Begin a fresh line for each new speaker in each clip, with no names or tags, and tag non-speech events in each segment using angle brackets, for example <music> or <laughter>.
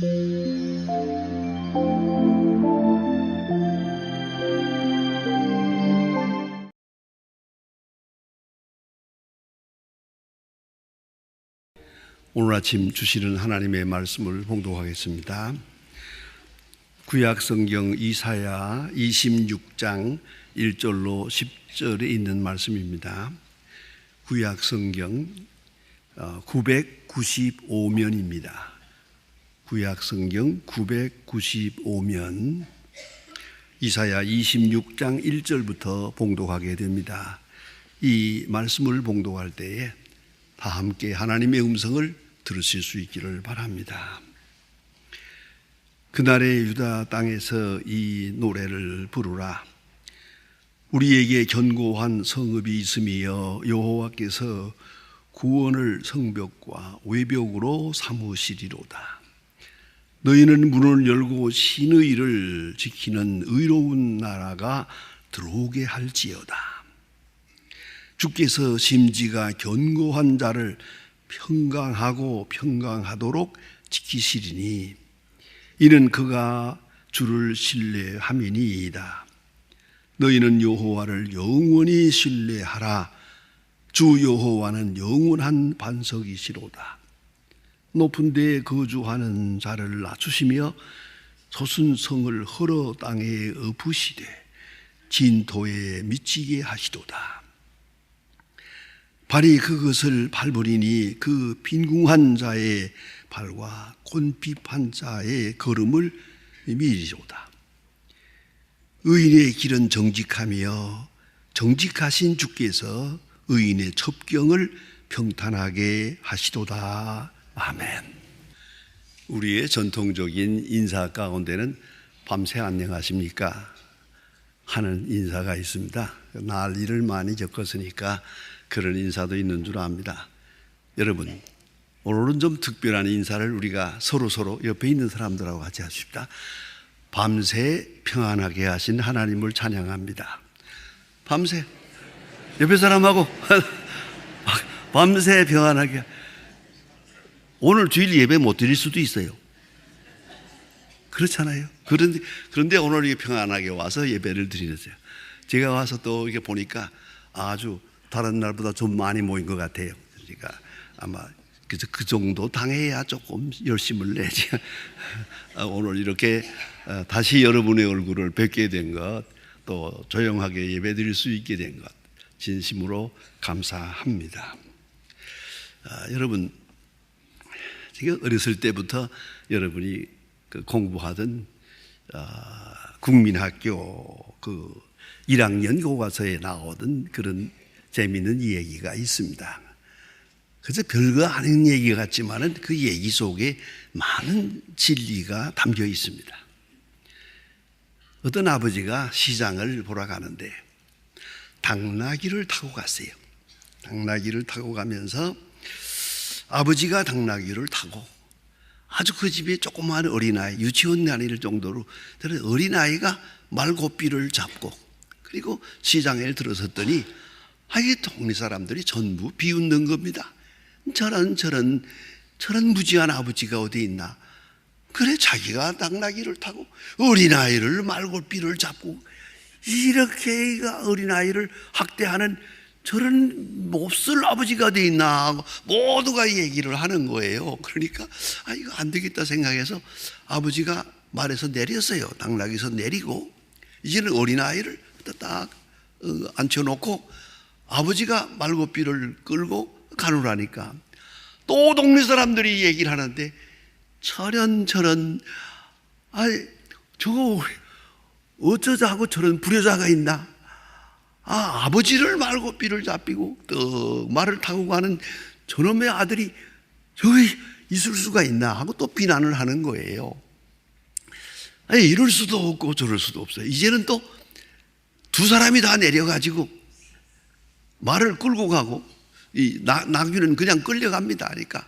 오늘 아침 주시는 하나님의 말씀을 봉독하겠습니다. 구약 성경 이사야 26장 1절로 10절에 있는 말씀입니다. 구약 성경 995면입니다. 구약 성경 995면 이사야 26장 1절부터 봉독하게 됩니다. 이 말씀을 봉독할 때에 다 함께 하나님의 음성을 들으실 수 있기를 바랍니다. 그날의 유다 땅에서 이 노래를 부르라. 우리에게 견고한 성읍이 있으며 여호와께서 구원을 성벽과 외벽으로 삼으시리로다. 너희는 문을 열고 신의 일을 지키는 의로운 나라가 들어오게 할지어다. 주께서 심지가 견고한 자를 평강하고 평강하도록 지키시리니 이는 그가 주를 신뢰함이니이다. 너희는 여호와를 영원히 신뢰하라. 주 여호와는 영원한 반석이시로다. 높은 데에 거주하는 자를 낮추시며 소순성을 허러 땅에 엎으시되 진토에 미치게 하시도다. 발이 그것을 밟으리니 그 빈궁한 자의 발과 곤핍한 자의 걸음을 미리로다. 의인의 길은 정직하며 정직하신 주께서 의인의 첩경을 평탄하게 하시도다. 아멘. 우리의 전통적인 인사 가운데는 밤새 안녕하십니까? 하는 인사가 있습니다. 난리를 많이 겪었으니까 그런 인사도 있는 줄 압니다. 여러분, 오늘은 좀 특별한 인사를 우리가 서로 서로 옆에 있는 사람들하고 같이 하십시다. 밤새 평안하게 하신 하나님을 찬양합니다. 밤새 옆에 사람하고 <laughs> 밤새 평안하게 오늘 주일 예배 못 드릴 수도 있어요. 그렇잖아요. 그런데 그런데 오늘 평안하게 와서 예배를 드리는데요. 제가 와서 또 이게 보니까 아주 다른 날보다 좀 많이 모인 것 같아요. 그러니까 아마 그래서 그 정도 당해야 조금 열심을 내지. <laughs> 오늘 이렇게 어, 다시 여러분의 얼굴을 뵙게 된 것, 또 조용하게 예배 드릴 수 있게 된 것, 진심으로 감사합니다. 아, 여러분, 제가 어렸을 때부터 여러분이 그 공부하던 아, 국민학교 그 1학년 교과서에 나오던 그런 재미있는 얘기가 있습니다. 그래서 별거 아닌 얘기 같지만은 그 얘기 속에 많은 진리가 담겨 있습니다. 어떤 아버지가 시장을 보러 가는데 당나귀를 타고 갔어요. 당나귀를 타고 가면서 아버지가 당나귀를 타고 아주 그 집에 조그마한 어린아이, 유치원 다닐 정도로 어린아이가 말고삐를 잡고 그리고 시장에 들어섰더니 아이 동네 사람들이 전부 비웃는 겁니다. 저런 저런 저런 무지한 아버지가 어디 있나? 그래 자기가 당나귀를 타고 어린아이를 말골비를 잡고 이렇게 어린아이를 학대하는 저런 몹쓸 아버지가 어디 있나 하고 모두가 얘기를 하는 거예요. 그러니까 아 이거 안 되겠다 생각해서 아버지가 말에서 내렸어요. 당나귀에서 내리고 이제는 어린 아이를 딱 어, 앉혀놓고 아버지가 말고삐를 끌고 가누라니까 또 동네 사람들이 얘기를 하는데 저런 저런 아 저거 어쩌자 하고 저런 불효자가 있나 아 아버지를 말고 삐를 잡히고 떡 말을 타고 가는 저놈의 아들이 저기 있을 수가 있나 하고 또 비난을 하는 거예요 아니 이럴 수도 없고 저럴 수도 없어요 이제는 또 두 사람이 다 내려가지고 말을 끌고 가고 이 나귀는 그냥 끌려갑니다. 그러니까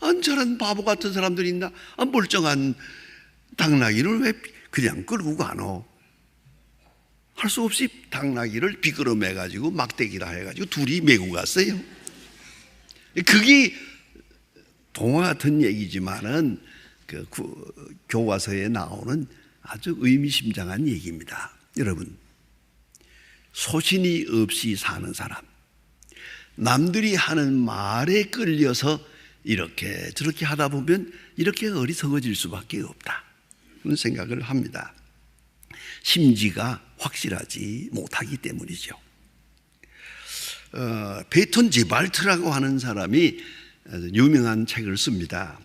안 저런 바보 같은 사람들이 있나? 안 멀쩡한 당나귀를 왜 그냥 끌고 가노? 할 수 없이 당나귀를 비끄러매 가지고 막대기라 해 가지고 둘이 메고 갔어요. 그게 동화 같은 얘기지만은 그 교과서에 나오는 아주 의미심장한 얘기입니다. 여러분, 소신이 없이 사는 사람, 남들이 하는 말에 끌려서 이렇게 저렇게 하다 보면 이렇게 어리석어질 수밖에 없다. 그런 생각을 합니다. 심지가 확실하지 못하기 때문이죠. 어, 베톤 제발트라고 하는 사람이 유명한 책을 씁니다.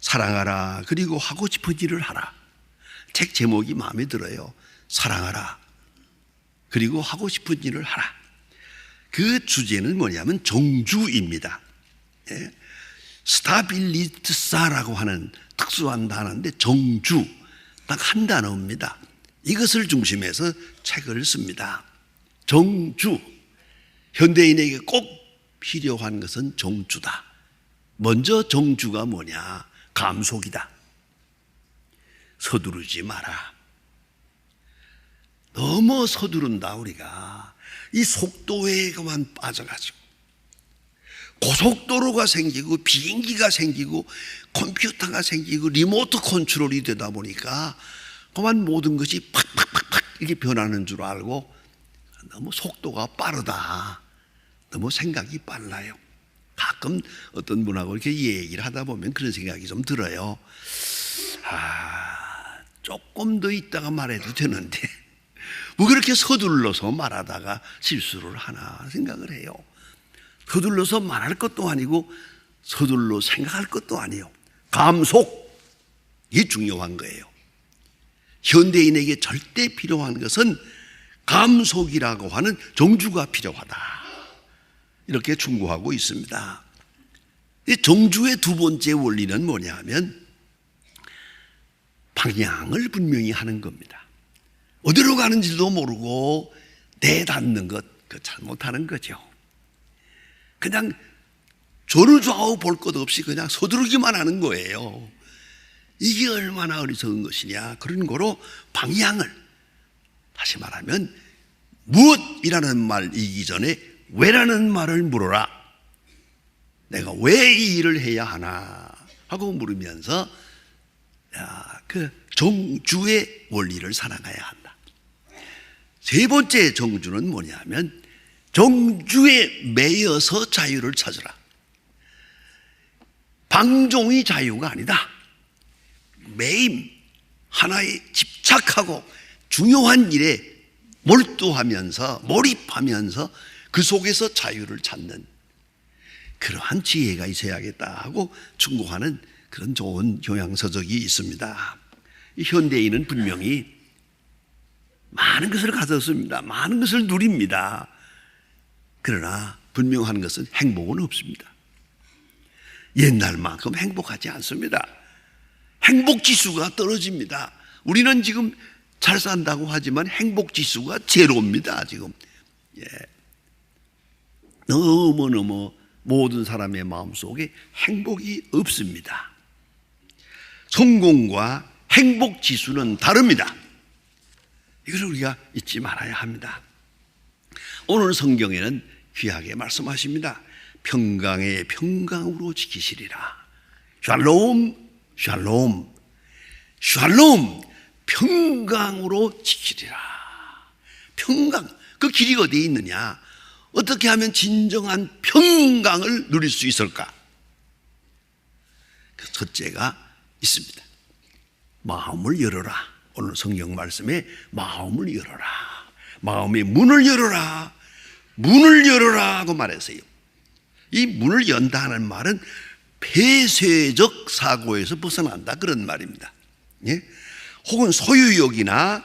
사랑하라 그리고 하고 싶은 일을 하라. 책 제목이 마음에 들어요. 사랑하라 그리고 하고 싶은 일을 하라. 그 주제는 뭐냐면 종주입니다. 예? 스타빌리트사라고 하는 특수한 단어인데 정주 딱 한 단어입니다. 이것을 중심해서 책을 씁니다. 정주 현대인에게 꼭 필요한 것은 정주다. 먼저 정주가 뭐냐? 감속이다. 서두르지 마라. 너무 서두른다 우리가 이 속도에만 빠져가지고 고속도로가 생기고 비행기가 생기고 컴퓨터가 생기고 리모트 컨트롤이 되다 보니까 그만 모든 것이 팍팍팍팍 이렇게 변하는 줄 알고 너무 속도가 빠르다. 너무 생각이 빨라요. 가끔 어떤 분하고 이렇게 얘기를 하다 보면 그런 생각이 좀 들어요. 아, 조금 더 있다가 말해도 되는데, <laughs> 뭐 그렇게 서둘러서 말하다가 실수를 하나 생각을 해요. 서둘러서 말할 것도 아니고 서둘러 생각할 것도 아니에요. 감속. 이 중요한 거예요. 현대인에게 절대 필요한 것은 감속이라고 하는 정주가 필요하다. 이렇게 충고하고 있습니다. 이 정주의 두 번째 원리는 뭐냐 하면 방향을 분명히 하는 겁니다. 어디로 가는지도 모르고 내닫는 것, 그 잘못하는 거죠. 그냥 조를 좌우 볼 것 없이 그냥 서두르기만 하는 거예요. 이게 얼마나 어리석은 것이냐. 그런 거로 방향을, 다시 말하면, 무엇이라는 말 이기 전에 왜라는 말을 물어라. 내가 왜 이 일을 해야 하나 하고 물으면서 야, 그 정주의 원리를 살아가야 한다. 세 번째 정주는 뭐냐면 정주에 매여서 자유를 찾으라. 방종이 자유가 아니다. 매임 하나에 집착하고 중요한 일에 몰두하면서 몰입하면서 그 속에서 자유를 찾는 그러한 지혜가 있어야겠다 하고 충고하는 그런 좋은 교양서적이 있습니다. 현대인은 분명히 많은 것을 가졌습니다. 많은 것을 누립니다. 그러나 분명한 것은 행복은 없습니다. 옛날만큼 행복하지 않습니다. 행복 지수가 떨어집니다. 우리는 지금 잘 산다고 하지만 행복 지수가 제로입니다. 지금 예. 너무너무 모든 사람의 마음속에 행복이 없습니다. 성공과 행복 지수는 다릅니다. 이걸 우리가 잊지 말아야 합니다. 오늘 성경에는 귀하게 말씀하십니다. 평강의 평강으로 지키시리라. 샬롬, 샬롬, 샬롬, 평강으로 지키리라. 평강. 그 길이 어디에 있느냐? 어떻게 하면 진정한 평강을 누릴 수 있을까? 그 첫째가 있습니다. 마음을 열어라. 오늘 성경 말씀에 마음을 열어라. 마음의 문을 열어라. 문을 열어라 하고 말했어요. 이 문을 연다는 말은 폐쇄적 사고에서 벗어난다 그런 말입니다. 예? 혹은 소유욕이나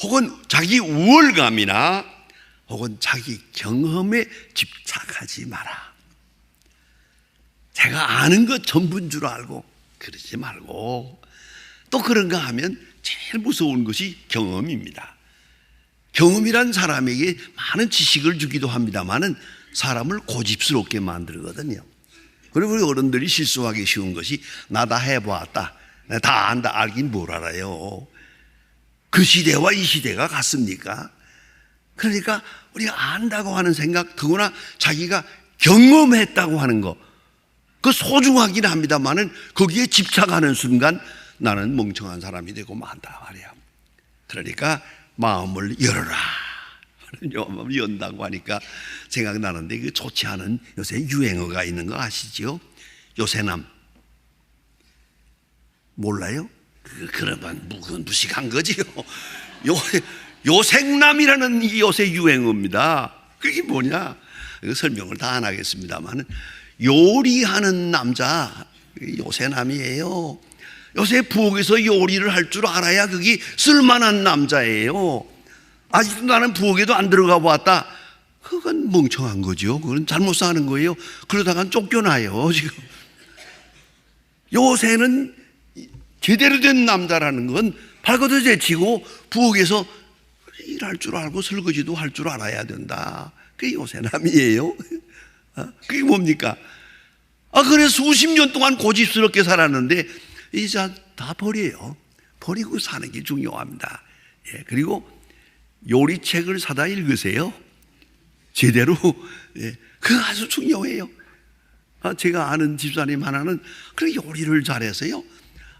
혹은 자기 우월감이나 혹은 자기 경험에 집착하지 마라. 제가 아는 것 전부인 줄 알고 그러지 말고 또 그런가 하면 제일 무서운 것이 경험입니다. 경험이란 사람에게 많은 지식을 주기도 합니다만은 사람을 고집스럽게 만들거든요. 그리고 우리 어른들이 실수하기 쉬운 것이 나 다 해보았다. 다 안다. 알긴 뭘 알아요. 그 시대와 이 시대가 같습니까? 그러니까 우리가 안다고 하는 생각, 더구나 자기가 경험했다고 하는 거, 그 소중하긴 합니다만은 거기에 집착하는 순간 나는 멍청한 사람이 되고 만다 말이야. 그러니까 마음을 열어라. 마음을 연다고 하니까 생각나는데 그 좋지 않은 요새 유행어가 있는 거 아시지요? 요새남 몰라요? 그, 그러면 그건 무식한 거지요. 요, 요생남이라는 이 요새 유행어입니다. 그게 뭐냐? 이거 설명을 다 안 하겠습니다만 요리하는 남자 요새남이에요. 요새 부엌에서 요리를 할 줄 알아야 그게 쓸만한 남자예요. 아직도 나는 부엌에도 안 들어가 보았다. 그건 멍청한 거죠. 그건 잘못 사는 거예요. 그러다간 쫓겨나요, 지금. 요새는 제대로 된 남자라는 건 발걷어 제치고 부엌에서 일할 줄 알고 설거지도 할 줄 알아야 된다. 그게 요새남이에요. 어? 그게 뭡니까? 아, 그래 수십 년 동안 고집스럽게 살았는데 이제 다 버려요. 버리고 사는 게 중요합니다. 예, 그리고 요리책을 사다 읽으세요. 제대로. 예, 그거 아주 중요해요. 아, 제가 아는 집사님 하나는 그 요리를 잘해서요.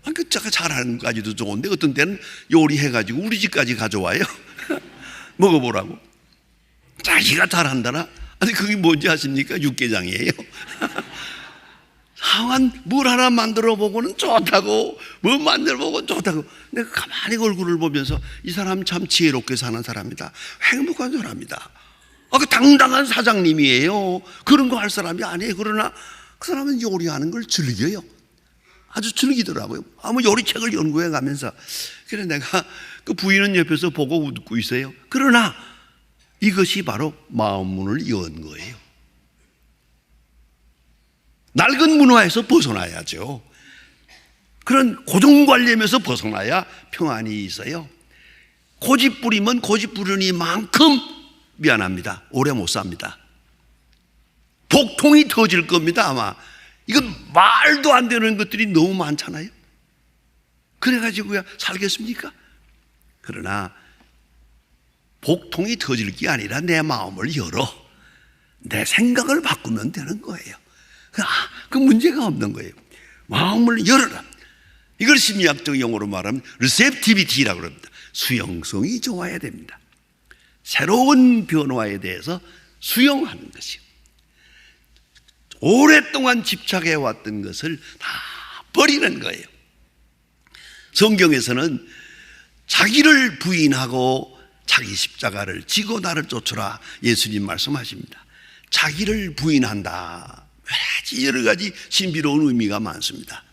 아, 그 자가 잘하는 까지도 좋은데 어떤 때는 요리해가지고 우리 집까지 가져와요. <laughs> 먹어보라고. 자기가 잘한다나? 아니, 그게 뭔지 아십니까? 육개장이에요. <laughs> 하wan 물 하나 만들어 보고는 좋다고 뭐 만들어 보고 좋다고. 내가 가만히 얼굴을 보면서 이 사람 참 지혜롭게 사는 사람이다. 행복한 사람이다. 아, 그 당당한 사장님이에요. 그런 거 할 사람이 아니에요. 그러나 그 사람은 요리하는 걸 즐겨요. 아주 즐기더라고요. 아무 요리책을 연구해 가면서. 그래 내가 그 부인은 옆에서 보고 웃고 있어요. 그러나 이것이 바로 마음 문을 연 거예요 낡은 문화에서 벗어나야죠. 그런 고정관념에서 벗어나야 평안이 있어요. 고집 부리면 고집 부르니만큼 미안합니다. 오래 못 삽니다. 복통이 터질 겁니다, 아마. 이건 말도 안 되는 것들이 너무 많잖아요. 그래가지고야 살겠습니까? 그러나 복통이 터질 게 아니라 내 마음을 열어. 내 생각을 바꾸면 되는 거예요. 그, 아, 그 문제가 없는 거예요. 마음을 열어라. 이걸 심리학적 용어로 말하면 receptivity라고 합니다. 수용성이 좋아야 됩니다. 새로운 변화에 대해서 수용하는 것이요. 오랫동안 집착해 왔던 것을 다 버리는 거예요. 성경에서는 자기를 부인하고 자기 십자가를 지고 나를 쫓으라 예수님 말씀하십니다. 자기를 부인한다. 여러 가지 신비로운 의미가 많습니다.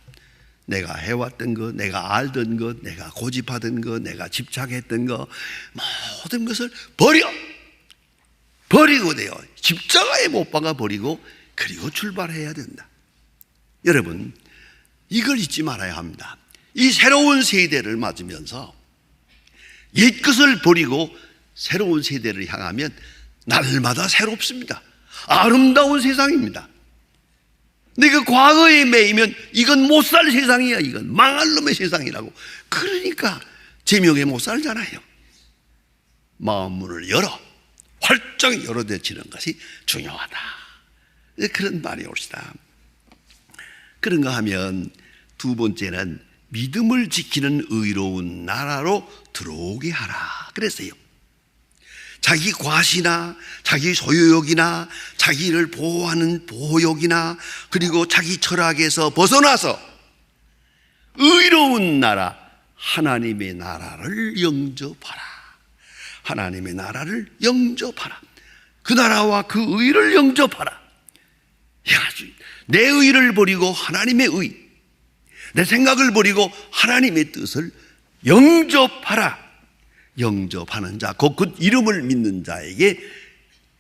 내가 해왔던 것, 내가 알던 것, 내가 고집하던 것, 내가 집착했던 것, 모든 것을 버려! 버리고 돼요. 십자가에 못 박아 버리고, 그리고 출발해야 된다. 여러분, 이걸 잊지 말아야 합니다. 이 새로운 세대를 맞으면서 옛 것을 버리고 새로운 세대를 향하면 날마다 새롭습니다. 아름다운 세상입니다. 내가 과거에 매이면 이건 못 살 세상이야. 이건 망할 놈의 세상이라고. 그러니까 제명에 못 살잖아요. 마음 문을 열어 활짝 열어대치는 것이 중요하다. 그런 말이 옵시다. 그런가 하면 두 번째는 믿음을 지키는 의로운 나라로 들어오게 하라. 그랬어요. 자기 과시나 자기 소유욕이나 자기를 보호하는 보호욕이나 그리고 자기 철학에서 벗어나서 의로운 나라 하나님의 나라를 영접하라. 하나님의 나라를 영접하라. 그 나라와 그 의를 영접하라. 내 의를 버리고 하나님의 의, 내 생각을 버리고 하나님의 뜻을 영접하라. 영접하는 자, 곧 그 이름을 믿는 자에게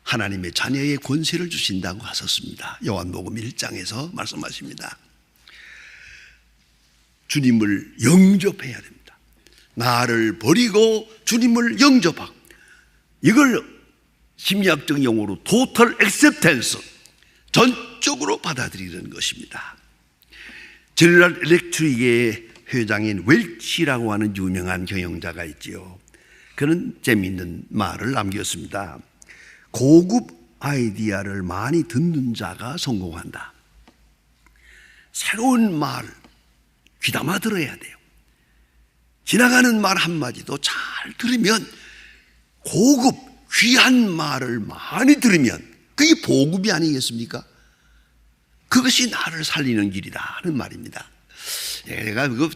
하나님의 자녀의 권세를 주신다고 하셨습니다. 요한복음 1장에서 말씀하십니다. 주님을 영접해야 됩니다. 나를 버리고 주님을 영접하고 이걸 심리학적 용어로 total acceptance 전적으로 받아들이는 것입니다. 제너럴 일렉트릭의 회장인 웰치라고 하는 유명한 경영자가 있지요. 그는 재미있는 말을 남겼습니다. 고급 아이디어를 많이 듣는 자가 성공한다. 새로운 말 귀담아 들어야 돼요. 지나가는 말 한마디도 잘 들으면 고급 귀한 말을 많이 들으면 그게 보급이 아니겠습니까? 그것이 나를 살리는 길이다 하는 말입니다. 내가 그거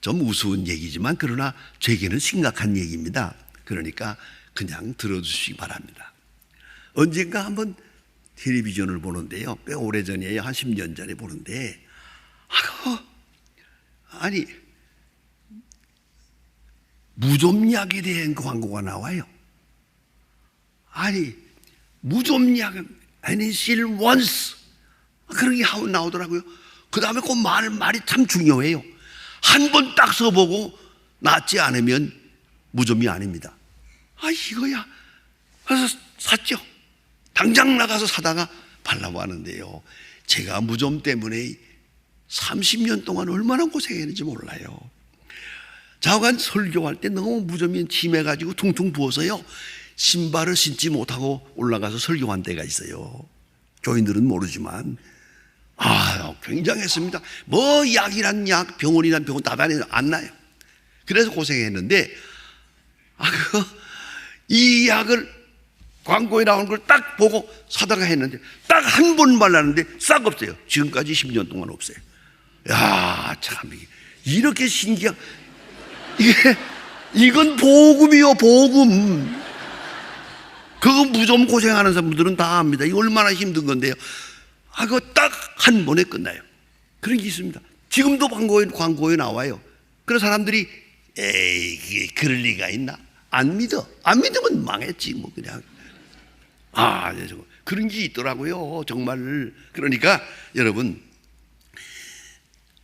좀 우스운 얘기지만 그러나 제게는 심각한 얘기입니다. 그러니까 그냥 들어주시기 바랍니다. 언젠가 한번 텔레비전을 보는데요. 꽤 오래 전이에요. 한 10년 전에 보는데, 아유, 아니, 무좀약에 대한 광고가 나와요. 아니, 무좀약은 애니실 원스. 그런 게 나오더라고요. 그 다음에 그 말, 말이 참 중요해요. 한 번 딱 써보고 낫지 않으면 무좀이 아닙니다. 아, 이거야. 그래서 샀죠. 당장 나가서 사다가 발라고 하는데요. 제가 무좀 때문에 30년 동안 얼마나 고생했는지 몰라요. 좌우간 설교할 때 너무 무좀이 심해가지고 퉁퉁 부어서요. 신발을 신지 못하고 올라가서 설교한 때가 있어요. 교인들은 모르지만. 아, 굉장했습니다. 뭐 약이란 약, 병원이란 병원 다 다니는 안 나요. 그래서 고생했는데, 이 약을 광고에 나오는 걸딱 보고 사다가 했는데, 딱 한 번 발랐는데 싹 없어요. 지금까지 10년 동안 없어요. 야, 참, 이렇게 신기한, 이게, 이건 복음이요, 복음. 그거 무좀 고생하는 사람들은 다 압니다. 이거 얼마나 힘든 건데요. 아, 그거 딱 한 번에 끝나요. 그런 게 있습니다. 지금도 광고에, 광고에 나와요. 그런 사람들이, 에이, 그럴 리가 있나? 안 믿어. 안 믿으면 망했지, 뭐, 그냥. 아, 네, 저거. 그런 게 있더라고요. 정말. 그러니까 여러분,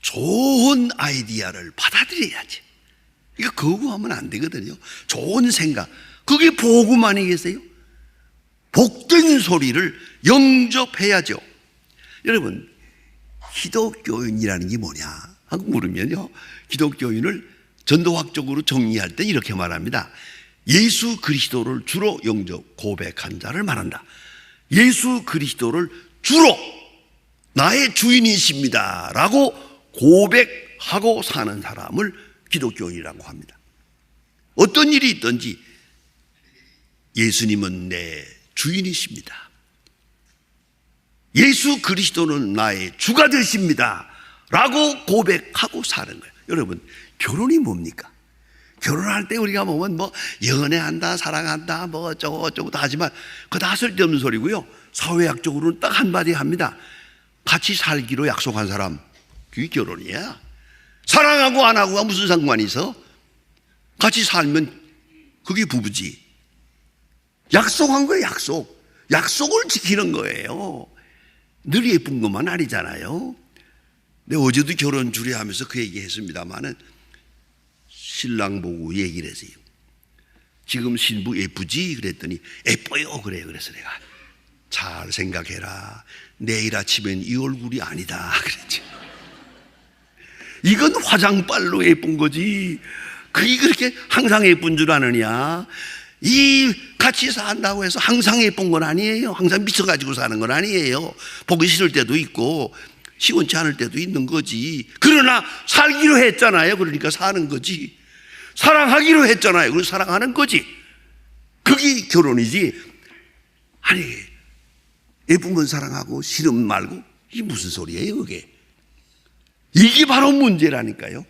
좋은 아이디어를 받아들여야지. 이거 거부하면 안 되거든요. 좋은 생각. 그게 복음 아니겠어요? 복된 소리를 영접해야죠. 여러분, 기독교인이라는 게 뭐냐? 하고 물으면요. 기독교인을 전도학적으로 정리할 때 이렇게 말합니다. 예수 그리스도를 주로 영접 고백한 자를 말한다. 예수 그리스도를 주로 나의 주인이십니다. 라고 고백하고 사는 사람을 기독교인이라고 합니다. 어떤 일이 있든지 예수님은 내 주인이십니다. 예수 그리스도는 나의 주가 되십니다. 라고 고백하고 사는 거예요. 여러분, 결혼이 뭡니까? 결혼할 때 우리가 보면 뭐 연애한다, 사랑한다, 뭐 어쩌고 어쩌고 다 하지만 그거 다 쓸데없는 소리고요. 사회학적으로는 딱 한마디 합니다. 같이 살기로 약속한 사람, 그게 결혼이야. 사랑하고 안 하고가 무슨 상관이 있어? 같이 살면 그게 부부지. 약속한 거예요, 약속. 약속을 지키는 거예요. 늘 예쁜 것만 아니잖아요. 내 어제도 결혼 주례 하면서 그 얘기 했습니다만은 신랑 보고 얘기를 했어요. 지금 신부 예쁘지? 그랬더니 예뻐요. 그래요. 그래서 내가 잘 생각해라. 내일 아침엔 이 얼굴이 아니다. <laughs> 그랬지. 이건 화장빨로 예쁜 거지. 그게 그렇게 항상 예쁜 줄 아느냐? 이 같이 산다고 해서 항상 예쁜 건 아니에요. 항상 미쳐가지고 사는 건 아니에요. 보기 싫을 때도 있고, 시원치 않을 때도 있는 거지. 그러나 살기로 했잖아요. 그러니까 사는 거지. 사랑하기로 했잖아요. 그래서 사랑하는 거지. 그게 결혼이지. 아니, 예쁜 건 사랑하고 싫으면 말고, 이게 무슨 소리예요, 그게? 이게 바로 문제라니까요.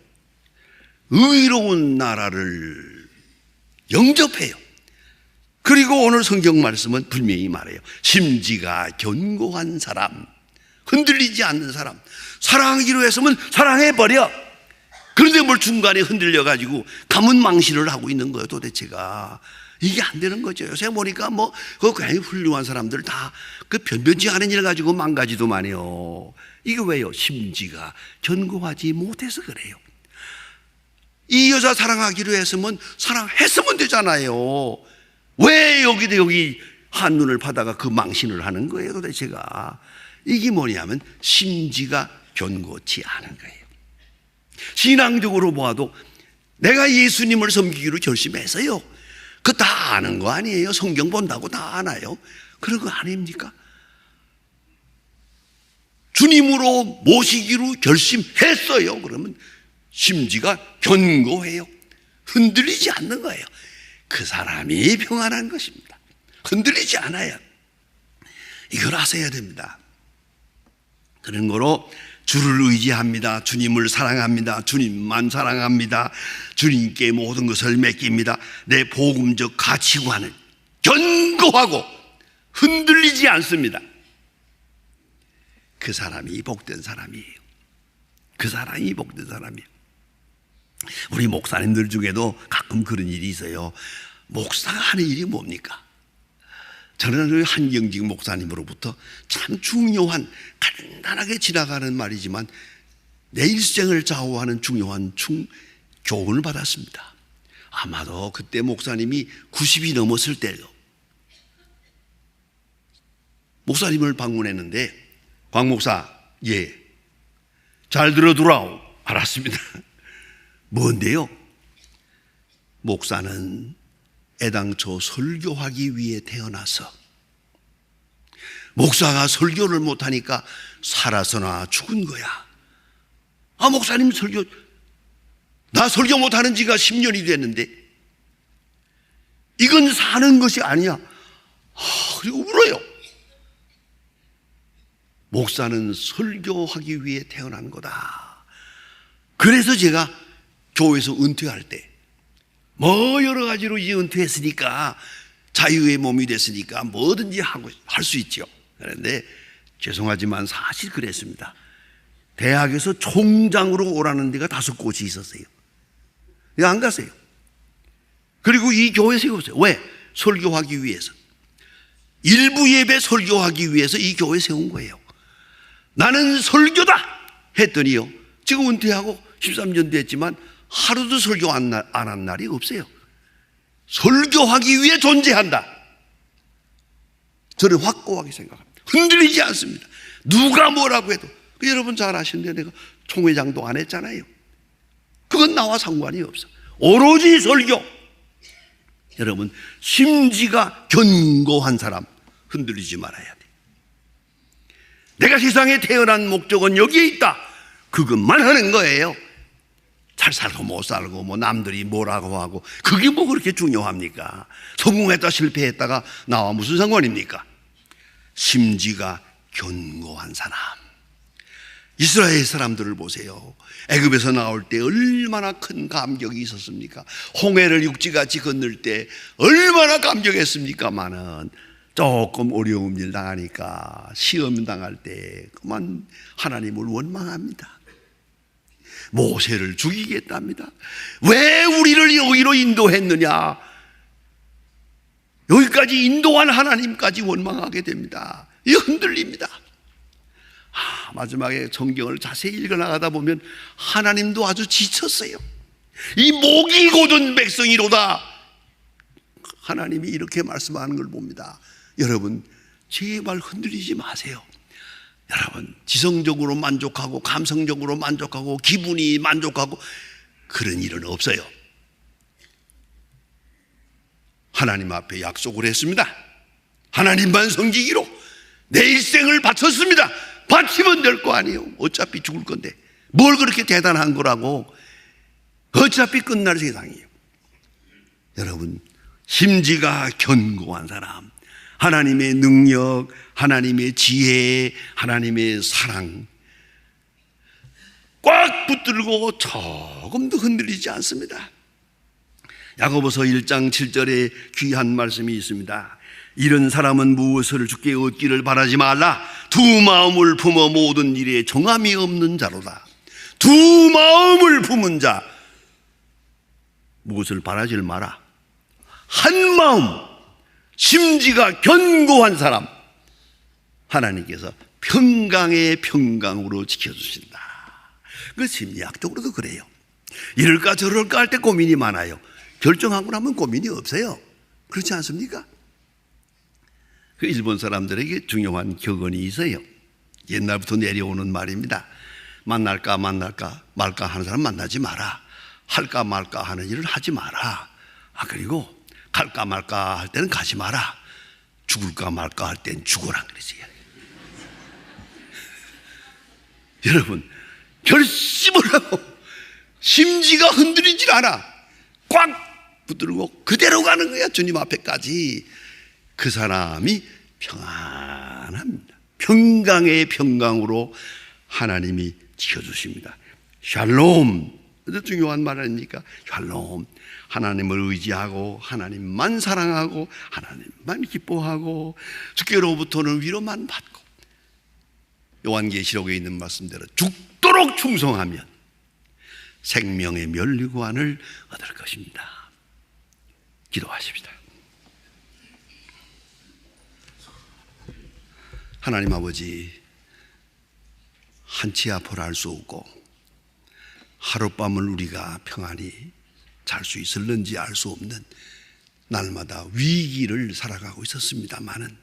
의로운 나라를 영접해요. 그리고 오늘 성경 말씀은 분명히 말해요. 심지가 견고한 사람, 흔들리지 않는 사람, 사랑하기로 했으면 사랑해버려. 그런데 뭘 중간에 흔들려가지고 가문망신을 하고 있는 거예요, 도대체가. 이게 안 되는 거죠. 요새 보니까 뭐, 그 굉장히 훌륭한 사람들 다 그 변변치 않은 일 가지고 망가지도만요. 이게 왜요? 심지가 견고하지 못해서 그래요. 이 여자 사랑하기로 했으면 사랑했으면 되잖아요. 왜 여기도 여기 한눈을 파다가 그 망신을 하는 거예요, 도대체가. 이게 뭐냐면 심지가 견고치 않은 거예요. 신앙적으로 보아도 내가 예수님을 섬기기로 결심했어요. 그 다 아는 거 아니에요? 성경 본다고 다 아나요? 그런 거 아닙니까? 주님으로 모시기로 결심했어요. 그러면 심지가 견고해요. 흔들리지 않는 거예요. 그 사람이 평안한 것입니다. 흔들리지 않아요. 이걸 아셔야 됩니다. 그런 거로 주를 의지합니다. 주님을 사랑합니다. 주님만 사랑합니다. 주님께 모든 것을 맡깁니다. 내 복음적 가치관을 견고하고 흔들리지 않습니다. 그 사람이 복된 사람이에요. 그 사람이 복된 사람이에요. 우리 목사님들 중에도 가끔 그런 일이 있어요. 목사가 하는 일이 뭡니까? 저는 한경직 목사님으로부터 참 중요한 간단하게 지나가는 말이지만 내 일생을 좌우하는 중요한 중, 교훈을 받았습니다. 아마도 그때 목사님이 90이 넘었을 때요. 목사님을 방문했는데 광 목사 예. 잘 들어두라오. 알았습니다. <laughs> 뭔데요? 목사는 애당초 설교하기 위해 태어나서 목사가 설교를 못하니까 살아서나 죽은 거야. 아, 목사님 설교, 나 설교 못하는 지가 10년이 됐는데, 이건 사는 것이 아니야. 아, 그리고 울어요. 목사는 설교하기 위해 태어난 거다. 그래서 제가 교회에서 은퇴할 때, 뭐 여러 가지로 이제 은퇴했으니까 자유의 몸이 됐으니까 뭐든지 하고 할 수 있죠. 그런데 죄송하지만 사실 그랬습니다. 대학에서 총장으로 오라는 데가 다섯 곳이 있었어요. 안 갔어요. 그리고 이 교회 세웠어요. 왜? 설교하기 위해서. 일부 예배 설교하기 위해서 이 교회 세운 거예요. 나는 설교다! 했더니요. 지금 은퇴하고 13년 됐지만 하루도 설교 안 한 날이 없어요. 설교하기 위해 존재한다. 저는 확고하게 생각합니다. 흔들리지 않습니다. 누가 뭐라고 해도. 그 여러분 잘 아시는데 내가 총회장도 안 했잖아요. 그건 나와 상관이 없어. 오로지 설교. 여러분, 심지가 견고한 사람 흔들리지 말아야 돼. 내가 세상에 태어난 목적은 여기에 있다. 그것만 하는 거예요. 잘 살고 못 살고 뭐 남들이 뭐라고 하고 그게 뭐 그렇게 중요합니까? 성공했다 실패했다가 나와 무슨 상관입니까? 심지가 견고한 사람. 이스라엘 사람들을 보세요. 애굽에서 나올 때 얼마나 큰 감격이 있었습니까? 홍해를 육지같이 건널 때 얼마나 감격했습니까만은 조금 어려운 일 당하니까 시험 당할 때 그만 하나님을 원망합니다. 모세를 죽이겠답니다. 왜 우리를 여기로 인도했느냐? 여기까지 인도한 하나님까지 원망하게 됩니다. 이 흔들립니다. 아, 마지막에 성경을 자세히 읽어나가다 보면 하나님도 아주 지쳤어요. 이 목이 고든 백성이로다. 하나님이 이렇게 말씀하는 걸 봅니다. 여러분, 제발 흔들리지 마세요. 여러분, 지성적으로 만족하고 감성적으로 만족하고 기분이 만족하고 그런 일은 없어요. 하나님 앞에 약속을 했습니다. 하나님만 섬기기로 내 일생을 바쳤습니다. 바치면 될 거 아니에요. 어차피 죽을 건데. 뭘 그렇게 대단한 거라고. 어차피 끝날 세상이에요. 여러분, 심지가 견고한 사람, 하나님의 능력, 하나님의 지혜, 하나님의 사랑 꽉 붙들고 조금도 흔들리지 않습니다. 야고보서 1장 7절에 귀한 말씀이 있습니다. 이런 사람은 무엇을 주께 얻기를 바라지 말라. 두 마음을 품어 모든 일에 정함이 없는 자로다. 두 마음을 품은 자 무엇을 바라질 마라. 한 마음 심지가 견고한 사람 하나님께서 평강의 평강으로 지켜주신다. 그 심리학적으로도 그래요. 이럴까 저럴까 할 때 고민이 많아요. 결정하고 나면 고민이 없어요. 그렇지 않습니까? 그 일본 사람들에게 중요한 격언이 있어요. 옛날부터 내려오는 말입니다. 만날까 만날까 말까 하는 사람 만나지 마라. 할까 말까 하는 일을 하지 마라. 아 그리고 갈까 말까 할 때는 가지 마라. 죽을까 말까 할 땐 죽어라 그러지. <laughs> 여러분 결심을 하고 심지가 흔들리질 않아. 꽉 붙들고 그대로 가는 거야 주님 앞에까지 그 사람이 평안합니다 평강의 평강으로 하나님이 지켜주십니다 샬롬 중요한 말 아닙니까 샬롬 하나님을 의지하고 하나님만 사랑하고 하나님만 기뻐하고 주께로부터는 위로만 받고 요한계시록에 있는 말씀대로 죽도록 충성하면 생명의 면류관을 얻을 것입니다. 기도하십시다. 하나님 아버지 한치 앞을 알 수 없고 하룻밤을 우리가 평안히 잘 수 있을는지 알 수 없는 날마다 위기를 살아가고 있었습니다만은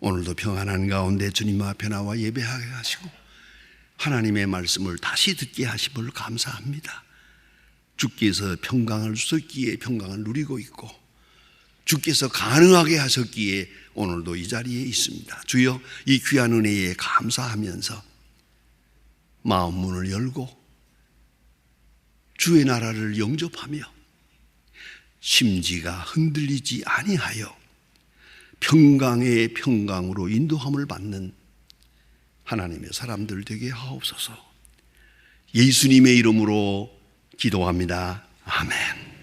오늘도 평안한 가운데 주님 앞에 나와 예배하게 하시고 하나님의 말씀을 다시 듣게 하심을 감사합니다. 주께서 평강을 주셨기에 평강을 누리고 있고 주께서 가능하게 하셨기에 오늘도 이 자리에 있습니다. 주여 이 귀한 은혜에 감사하면서 마음 문을 열고 주의 나라를 영접하며 심지가 흔들리지 아니하여 평강의 평강으로 인도함을 받는 하나님의 사람들 되게 하옵소서. 예수님의 이름으로 기도합니다. 아멘.